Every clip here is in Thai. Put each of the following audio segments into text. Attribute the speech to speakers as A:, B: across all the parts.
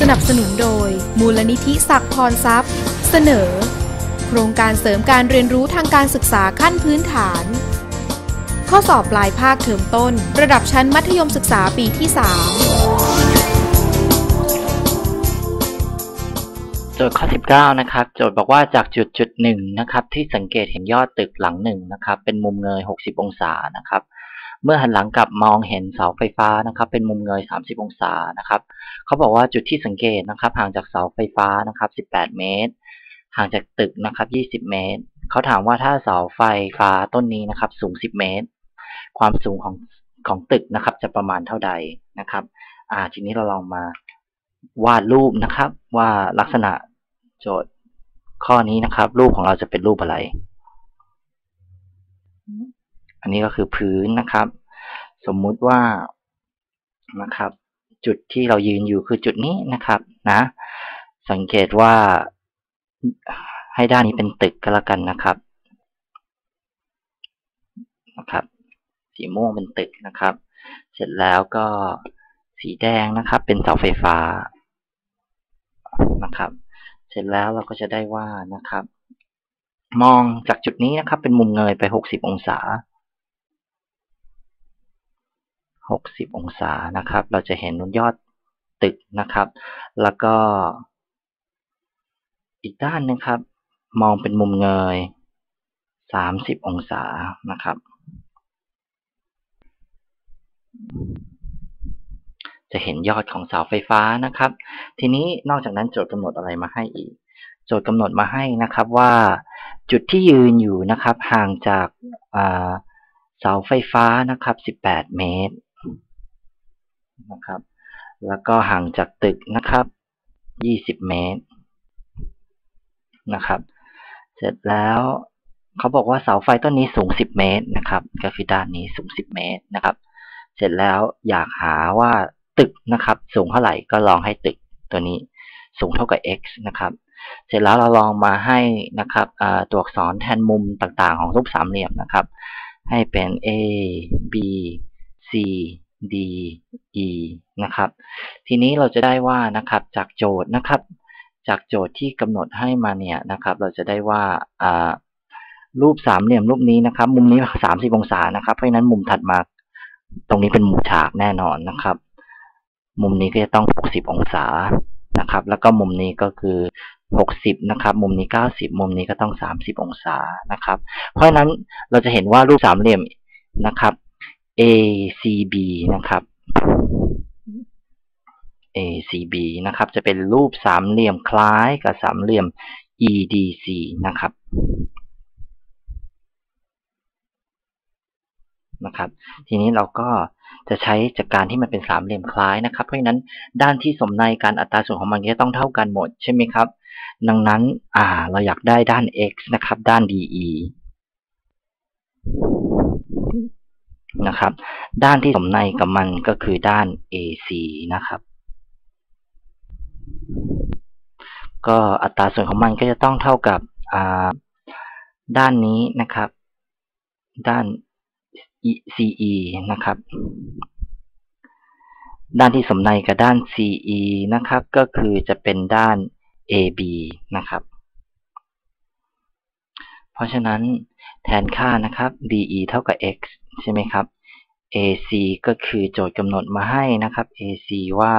A: สนับสนุนโดย มูลนิธิศักพรทรัพย์ เสนอ โครงการเสริมการเรียนรู้ทางการศึกษาขั้นพื้นฐาน ข้อสอบปลายภาคเทอมต้น ระดับชั้นมัธยมศึกษาปีที่ 3
B: โจทย์ข้อ 19 นะครับ โจทย์บอกว่าจากจุดจุดหนึ่งนะครับ ที่สังเกตเห็นยอดตึกหลังหนึ่งนะครับ เป็นมุมเงย 60 องศานะครับ เมื่อหันหลังกลับมองเห็นเสาไฟฟ้านะครับ เป็นมุมเงย 30 องศานะครับเขาบอกว่าจุดที่สังเกตนะครับ ห่างจากเสาไฟฟ้านะครับ 18 เมตร ห่างจากตึกนะครับ 20 เมตรเขาถามว่าถ้าเสาไฟฟ้าต้นนี้นะครับ สูง 10 เมตร ความสูงของของตึกนะครับ จะประมาณเท่าใดนะครับ อ่าทีนี้เราลองมาวาดรูปนะครับ ว่าลักษณะโจทย์ข้อนี้นะครับ รูปของเราจะเป็นรูปอะไร อันนี้ก็คือพื้นนะครับ สมมุติว่านะครับ จุดที่เรายืนอยู่คือจุดนี้นะครับนะ สังเกตว่าให้ด้านนี้เป็นตึกก็แล้วกันนะครับนะครับ สีม่วงเป็นตึกนะครับ เสร็จแล้วก็สีแดงนะครับ เป็นเสาไฟฟ้านะครับ เสร็จแล้วเราก็จะได้ว่านะครับ มองจากจุดนี้นะครับ เป็นมุมเงยไป 60 องศา 60 องศานะครับ เราจะเห็นยอดตึกนะครับ แล้วก็ อีกด้านนึงครับ มองเป็นมุมเงย 30 องศานะครับ จะเห็นยอดของเสาไฟฟ้านะครับ ทีนี้นอกจากนั้นโจทย์กำหนดอะไรมาให้อีก โจทย์กำหนดมาให้นะครับว่าจุดที่ยืนอยู่นะครับห่างจากเสาไฟฟ้านะครับ 18 เมตร นะครับ แล้วก็ห่างจากตึกนะครับ 20 เมตรนะครับ เสร็จแล้วเขาบอกว่าเสาไฟต้นนี้สูง 10 เมตรนะครับ ก็คือด้านนี้สูง 10 เมตรนะครับ เสร็จแล้วอยากหาว่าตึกนะครับ สูงเท่าไหร่ก็ลองให้ตึกตัวนี้สูงเท่ากับ x นะครับ เสร็จแล้วเราลองมาให้นะครับตัวอักษรแทนมุมต่างๆ ของรูปสามเหลี่ยมนะครับ ให้เป็น a b c d e นะครับ ทีนี้เราจะได้ว่านะครับจากโจทย์นะครับ จากโจทย์ที่กำหนดให้มาเนี่ยนะครับ เราจะได้ว่ารูปสามเหลี่ยมรูปนี้นะครับ มุมนี้30องศานะครับ เพราะฉะนั้นมุมถัดมาตรงนี้เป็นมุมฉากแน่นอนนะครับ มุมนี้ก็จะต้อง60องศานะครับ แล้วก็มุมนี้ก็คือ60นะครับ มุมนี้90มุมนี้ก็ต้อง30องศานะครับ เพราะฉะนั้นเราจะเห็นว่ารูปสามเหลี่ยมนะครับ ACB นะครับ ACB นะครับ จะเป็นรูปสามเหลี่ยมคล้ายกับสามเหลี่ยม EDC นะครับนะครับ ทีนี้เราก็จะใช้จากการที่มันเป็นสามเหลี่ยมคล้ายนะครับ เพราะฉะนั้นด้านที่สมในการอัตราส่วนของมันจะต้องเท่ากันหมดใช่ไหมครับ ดังนั้นอ่าเราอยากได้ด้าน x นะครับ ด้าน DE นะครับ ด้านที่สมในกับมันก็คือด้าน AC นะครับ ก็อัตราส่วนของมันก็จะต้องเท่ากับด้านนี้นะครับ ด้าน CE นะครับ ด้านที่สมในกับด้าน CE นะครับ ก็คือจะเป็นด้าน AB นะครับ เพราะฉะนั้นแทนค่านะครับ DE เท่ากับ x ใช่ไหมครับ AC ก็คือโจทย์กำหนดมาให้นะครับ AC ว่า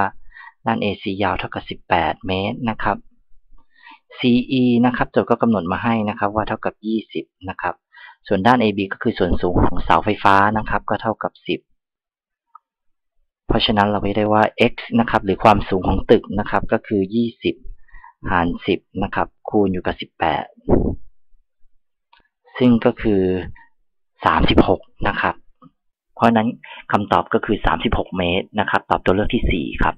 B: ด้าน AC ยาวเท่ากับ 18 เมตรนะครับ CE นะครับโจทย์ก็กำหนดมาให้นะครับว่าเท่ากับ 20 นะครับ ส่วนด้าน AB ก็คือส่วนสูงของเสาไฟฟ้านะครับ ก็เท่ากับ 10 เพราะฉะนั้นเราไว้ได้ว่า x นะครับ หรือความสูงของตึกนะครับ ก็คือ 20 หาร 10 นะครับ คูณอยู่กับ 18 ซึ่งก็คือ 36 นะครับ เพราะนั้นคำตอบก็คือ 36 เมตรนะครับ ตอบตัวเลือกที่ 4 ครับ